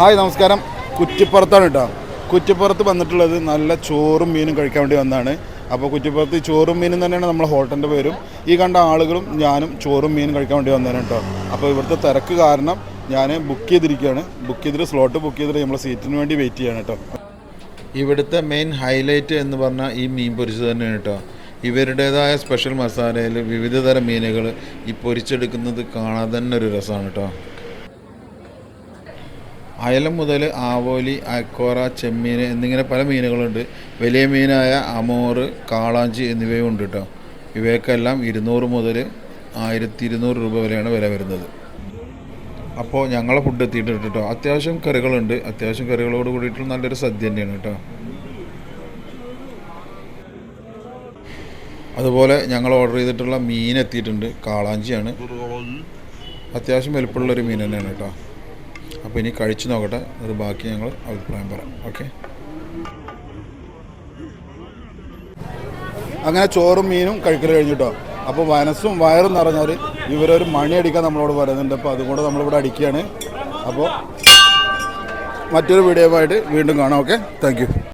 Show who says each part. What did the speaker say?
Speaker 1: Hi നമസ്കാരം. കുറ്റിപ്പുറത്താണ് കേട്ടോ. കുറ്റിപ്പുറത്ത് വന്നിട്ടുള്ളത് നല്ല ചോറും മീനും കഴിക്കാൻ വേണ്ടി വന്നതാണ് അപ്പോൾ കുറ്റിപ്പുറത്ത് ചോറും മീനും തന്നെയാണ് നമ്മളെ ഹോട്ടലിന്റെ പേരും. ഈ കണ്ട ആളുകളും ഞാനും ചോറും മീനും കഴിക്കാൻ വേണ്ടി വന്നതാണ് കേട്ടോ. അപ്പോൾ ഇവിടുത്തെ തിരക്ക് കാരണം ഞാൻ ബുക്ക് ചെയ്തിരിക്കുകയാണ്. ബുക്ക് ചെയ്തിട്ട് സ്ലോട്ട് ബുക്ക് ചെയ്തിട്ട് നമ്മളെ സീറ്റിന് വേണ്ടി വെയിറ്റ് ചെയ്യാണ് കേട്ടോ.
Speaker 2: ഇവിടുത്തെ മെയിൻ ഹൈലൈറ്റ് എന്ന് പറഞ്ഞാൽ ഈ മീൻ പൊരിച്ചത് തന്നെയാണ് കേട്ടോ. ഇവരുടേതായ സ്പെഷ്യൽ മസാലയിൽ വിവിധതരം മീനുകൾ ഈ പൊരിച്ചെടുക്കുന്നത് കാണാൻ തന്നെ ഒരു രസമാണ് കേട്ടോ. അയലം മുതൽ ആവോലി അക്കോറ ചെമ്മീൻ എന്നിങ്ങനെ പല മീനുകളുണ്ട്. വലിയ മീനായ അമോറ് കാളാഞ്ചി എന്നിവയും ഉണ്ട് കേട്ടോ ഇവയൊക്കെല്ലാം ഇരുന്നൂറ് മുതൽ ആയിരത്തി ഇരുന്നൂറ് രൂപ വരെയാണ് വില വരുന്നത്. അപ്പോൾ ഞങ്ങളെ ഫുഡ് എത്തിയിട്ടുണ്ട് കേട്ടോ അത്യാവശ്യം കറികളുണ്ട്. അത്യാവശ്യം കറികളോട് കൂടിയിട്ടുള്ള നല്ലൊരു സദ്യ തന്നെയാണ് കേട്ടോ അതുപോലെ ഞങ്ങൾ ഓർഡർ ചെയ്തിട്ടുള്ള മീൻ എത്തിയിട്ടുണ്ട്. കാളാഞ്ചിയാണ്. അത്യാവശ്യം വലുപ്പമുള്ളൊരു മീൻ തന്നെയാണ് കേട്ടോ അപ്പോൾ ഇനി കഴിച്ചു നോക്കട്ടെ. ഒരു ബാക്കി ഞങ്ങൾ അഭിപ്രായം പറയാം ഓക്കെ
Speaker 1: അങ്ങനെ ചോറും മീനും കഴിക്കൽ കഴിഞ്ഞിട്ടോ? അപ്പോൾ മനസ്സും വയറും നിറഞ്ഞാൽ ഇവരൊരു മണി അടിക്കാൻ നമ്മളോട് പറയുന്നുണ്ട്. അപ്പോൾ അതുകൊണ്ട് നമ്മളിവിടെ അടിക്കുകയാണ്. അപ്പോൾ മറ്റൊരു വീഡിയോ ആയിട്ട് വീണ്ടും കാണാം. Okay thank